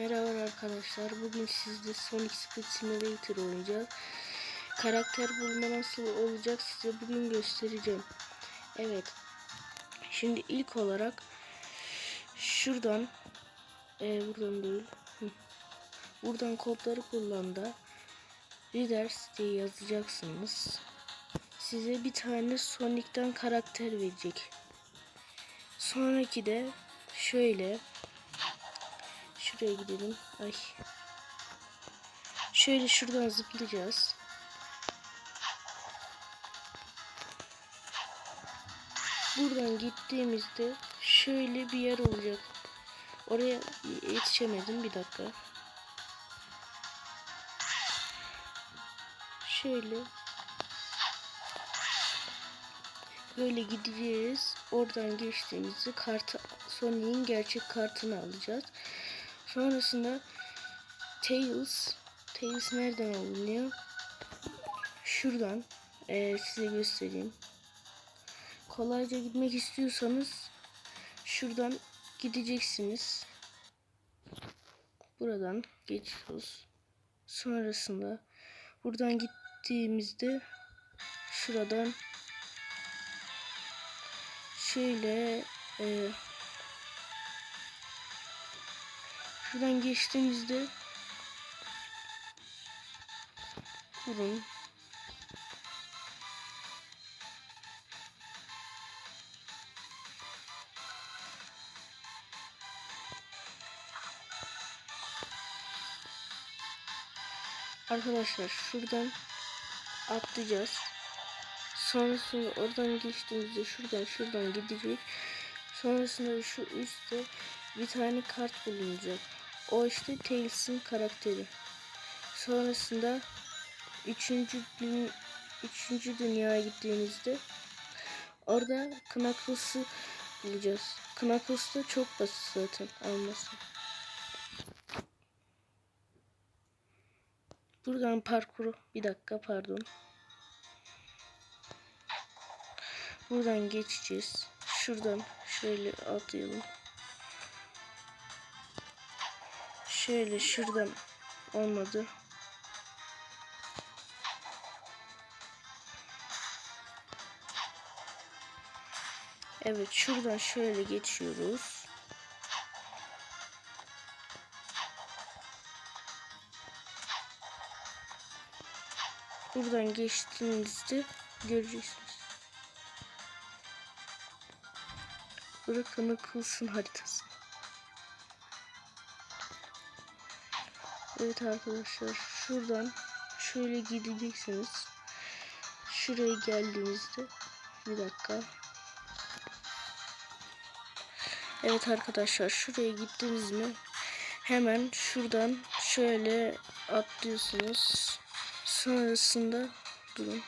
Merhaba arkadaşlar. Bugün sizde Sonic Speed Simulator oynayacağız. Karakter bulma nasıl olacak size bugün göstereceğim. Evet. Şimdi ilk olarak şuradan e, buradan değil. Buradan kodları kullan da Readers diye yazacaksınız. Size bir tane Sonic'ten karakter verecek. Sonraki de şöyle Şuraya gidelim. Ay. Şöyle şuradan zıplayacağız. Buradan gittiğimizde şöyle bir yer olacak. Oraya yetişemedim bir dakika. Şöyle böyle gideceğiz. Oradan geçtiğimizde kartı Sonic'in gerçek kartını alacağız. Sonrasında Tails Tails nereden alınıyor? Şuradan ee, size göstereyim. Kolayca gitmek istiyorsanız şuradan gideceksiniz. Buradan geçiyoruz. Sonrasında buradan gittiğimizde şuradan şöyle e, Şuradan geçtiğimizde Durun. Arkadaşlar şuradan atlayacağız. Sonrasında oradan geçtiğimizde şuradan şuradan gidecek. Sonrasında şu üstte bir tane kart bulunacak. O işte Tails'in karakteri. Sonrasında üçüncü, dün, üçüncü dünyaya gittiğimizde orada Knuckles'ı bulacağız. Knuckles da çok basit zaten alması. Buradan parkuru bir dakika pardon. Buradan geçeceğiz. Şuradan şöyle atlayalım. Şöyle şuradan olmadı. Evet şuradan şöyle geçiyoruz. Buradan geçtiğinizde göreceksiniz. Bırakın akılsın haritası. Evet arkadaşlar şuradan şöyle gideceksiniz. Şuraya geldiğinizde bir dakika. Evet arkadaşlar şuraya gittiniz mi hemen şuradan şöyle atlıyorsunuz. Sonrasında durun.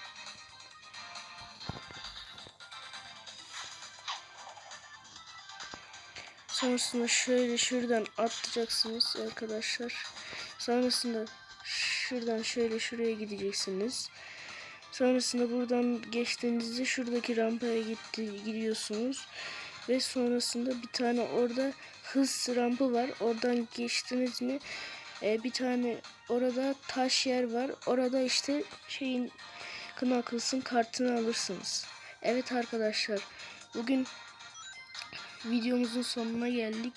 Sonrasında şöyle şuradan atlayacaksınız arkadaşlar. Sonrasında şuradan şöyle şuraya gideceksiniz. Sonrasında buradan geçtiğinizde şuradaki rampaya gitti, gidiyorsunuz. Ve sonrasında bir tane orada hız rampı var. Oradan geçtiniz mi e, bir tane orada taş yer var. Orada işte şeyin Knuckles'ın kartını alırsınız. Evet arkadaşlar bugün videomuzun sonuna geldik.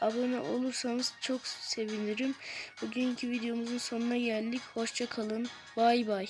Abone olursanız çok sevinirim. Bugünkü videomuzun sonuna geldik. Hoşça kalın. Bay bay.